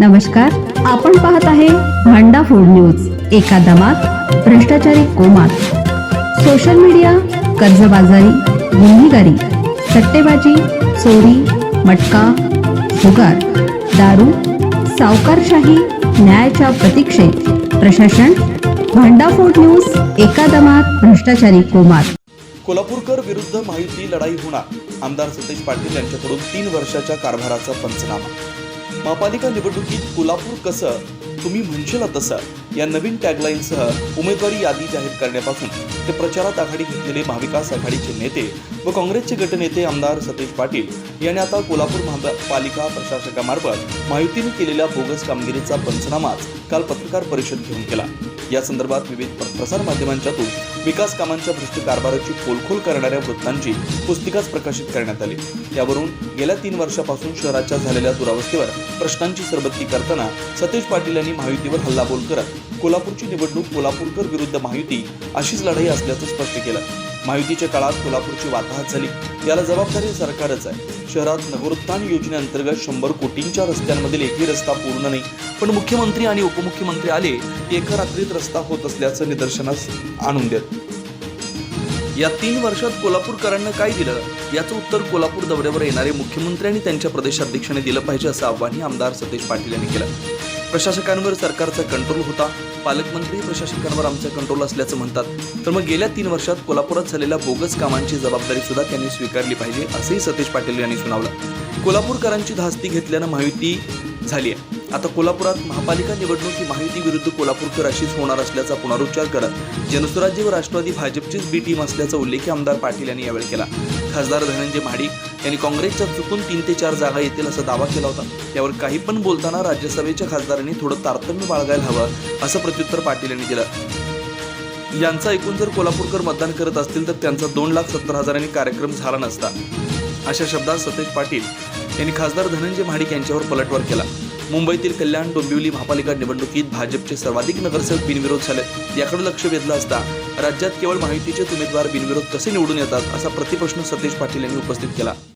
नमस्कार आपण पाहत आहे भांडाफोड न्यूज एका दमात भ्रष्टाचारी कोमात. सोशल मीडिया कर्जबाजारी गुन्हेगारी सट्टेबाजी चोरी मटका जुगार दारू सावकारशाही न्यायाच्या प्रतीक्षेत. प्रशासन भांडाफोड न्यूज एका दमात भ्रष्टाचारी कोमात. कोल्हापूरकर विरुद्ध माहिती लढाई होणार. आमदार सतीश पाटील यांच्याकडून तीन वर्षाच्या कारभाराचा पंचनामा. महापालिका निवडणुकीत कोल्हापूर कसं तुम्ही म्हणशील तसं या नवीन टॅगलाईनसह उमेदवारी यादी जाहीर करण्यापासून ते प्रचारात आघाडी घेतलेले महाविकास आघाडीचे नेते व काँग्रेसचे गटनेते आमदार सतीश पाटील यांनी आता कोल्हापूर महापालिका प्रशासकामार्फत महायुतीने केलेल्या बोगस कामगिरीचा पंचनामाच काल पत्रकार परिषद घेऊन केला. या संदर्भात विविध प्र- प्रसार माध्यमांच्यातून विकास कामांच्या भ्रष्ट कारभाराची खोलखोल करणाऱ्या वृत्तांची पुस्तिकाच प्रकाशित करण्यात आली. त्यावरून गेल्या तीन वर्षापासून शहराच्या झालेल्या दुरावस्थेवर प्रश्नांची सरबत्ती करताना सतीश पाटील यांनी महायुतीवर हल्लाबोल करत कोल्हापूरची निवडणूक कोल्हापूरकर विरुद्ध महायुती अशीच लढाई असल्याचं स्पष्ट केलं. महायुतीच्या काळात कोल्हापूरची वाताहत झाली. याला जबाबदारी सरकारच आहे. शहरात नगरोत्थान योजनेअंतर्गत शंभर कोटींच्या रस्त्यांमधील एकही रस्ता पूर्ण नाही. पण मुख्यमंत्री आणि उपमुख्यमंत्री आले एका रात्रीत रस्ता होत असल्याचं निदर्शनास आणून देत. या तीन वर्षात कोल्हापूरकरांना काय दिलं? याचं उत्तर कोल्हापूर दौऱ्यावर येणारे मुख्यमंत्री आणि त्यांच्या प्रदेशाध्यक्षांनी दिलं पाहिजे असं आव्हानही आमदार सतीश पाटील यांनी केलं. प्रशासकांवर सरकारचा कंट्रोल होता. पालकमंत्री प्रशासकांवर आमचा कंट्रोल असल्याचं म्हणतात. तर मग गेल्या तीन वर्षात कोल्हापुरात झालेल्या बोगस कामांची जबाबदारी सुद्धा त्यांनी स्वीकारली पाहिजे असंही सतीश पाटील यांनी सुनावलं. कोल्हापूरकरांची धास्ती घेतल्यानं माहिती झाली आहे आता कोल्हापुरात महापालिका निवडणूक ही विरुद्ध कोल्हापूरकर अशीच होणार असल्याचा पुनरुच्चार करत जनसुराज्य व राष्ट्रवादी भाजपचीच बी टीम असल्याचा उल्लेख आमदार पाटील यांनी यावेळी केला. खासदार धनंजय महाडिक यांनी काँग्रेसच्या चुकून तीन ते चार जागा येतील असा दावा केला होता. यावर काही पण बोलताना राज्यसभेच्या खासदारांनी थोडं तारतम्य बाळगायला हवं असं प्रत्युत्तर पाटील यांनी दिलं. यांचा एकूण जर कोल्हापूरकर मतदान करत असतील तर त्यांचा दोन लाख सत्तर हजारांनी कार्यक्रम झाला नसता. अशा शब्दात सतेज पाटील यांनी खासदार धनंजय महाडिक यांच्यावर पलटवार केला. मुंबईतील कल्याण डोंबिवली महापालिका निवडणुकीत भाजपचे सर्वाधिक नगरसेवक बिनविरोध झाले. याकडे लक्ष वेधलं असता राज्यात केवळ माहितीचेच उमेदवार बिनविरोध कसे निवडून येतात असा प्रतिप्रश्न सतेज पाटील यांनी उपस्थित केला.